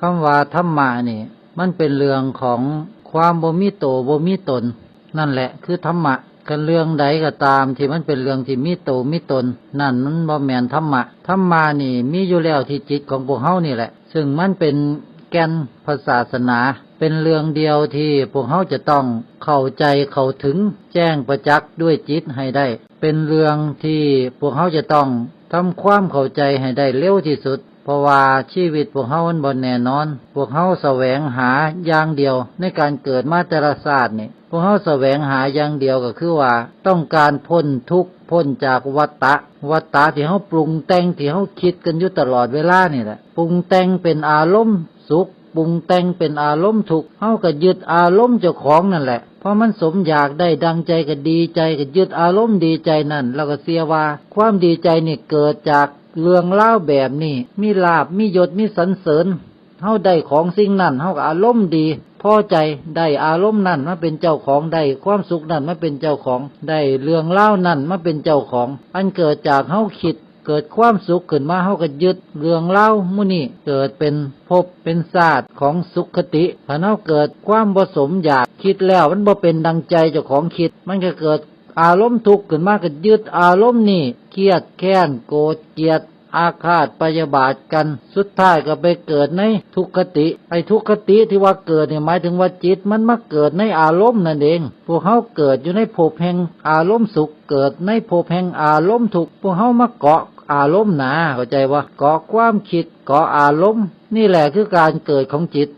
คำว่าธรรมะนี่ มันเป็นเรื่องของความบ่มีโตบ่มีตน นั่นแหละ คือธรรมะกันเรื่องใดก็ตาม ที่มันเป็นเรื่องที่มีโตมีตน นั่นมันบ่แม่นธรรมะธรรมะนี่ มีอยู่แล้วที่จิตของพวกเฮานี่แหละ ซึ่งมันเป็นแก่นพระศาสนา เป็นเรื่องเดียวที่พวกเฮาจะต้องเข้าใจเข้าถึงแจ้งประจักษ์ด้วยจิตให้ได้ เป็นเรื่องที่พวกเฮาจะต้องทำความเข้าใจให้ได้เร็วที่สุด เพราะว่าชีวิตพวกเฮามันบ่แน่นอน พวกเฮาแสวงหาอย่างเดียว ในการเกิดมาแต่ละศาสตร์นี่ พวกเฮาแสวงหาอย่างเดียวก็คือว่า ต้องการพ้นทุกข์พ้นจากวัฏฏะวัฏฏะที่เฮาปรุงแต่งที่เฮาคิดกันอยู่ตลอดเวลานี่แหละ ปรุงแต่งเป็นอารมณ์สุขปรุงแต่งเป็นอารมณ์ทุกข์เฮาก็ยึดอารมณ์เจ้าของนั่นแหละ เพราะมันสมอยากได้ดังใจก็ดีใจก็ยึดอารมณ์ดีใจนั่น แล้วก็เสียว่า ความดีใจนี่เกิดจาก เรื่องเล่าแบบนี้มีลาบมียศมีสรรเสริญเฮาได้ของสิ่งนั้นเฮาอารมณ์ดีพอใจได้อารมณ์นั้นมาเป็นเจ้าของได้ความสุขนั้นมาเป็นเจ้าของได้เรื่องเล่านั้นมาเป็นเจ้าของอันเกิดจากเฮาคิดเกิดความสุขขึ้นมาเฮาก็ยึดเรื่องเล่ามุนี่เกิดเป็นภพเป็นศาสตร์ของสุขคติถ้าเฮาเกิดความผสมอยากคิดแล้วมันบ่เป็นดังใจเจ้าของคิด มันก็เกิด อารมณ์ทุกข์ขึ้นมาก็ยึดอารมณ์นี่เครียดแค้นโกรธเกลียดอาฆาตปยาบาทกัน สุดท้ายก็ไปเกิดในทุกขติ ไอ้ทุกขติที่ว่าเกิดเนี่ยหมายถึงว่าจิตมันมาเกิดในอารมณ์นั่นเอง พวกเขาเกิดอยู่ในภพแห่งอารมณ์สุข เกิดในภพแห่งอารมณ์ทุกข์ พวกเขามาเกาะอารมณ์หนาเข้าใจว่าเกาะความคิดเกาะอารมณ์ นี่แหละคือการเกิดของจิต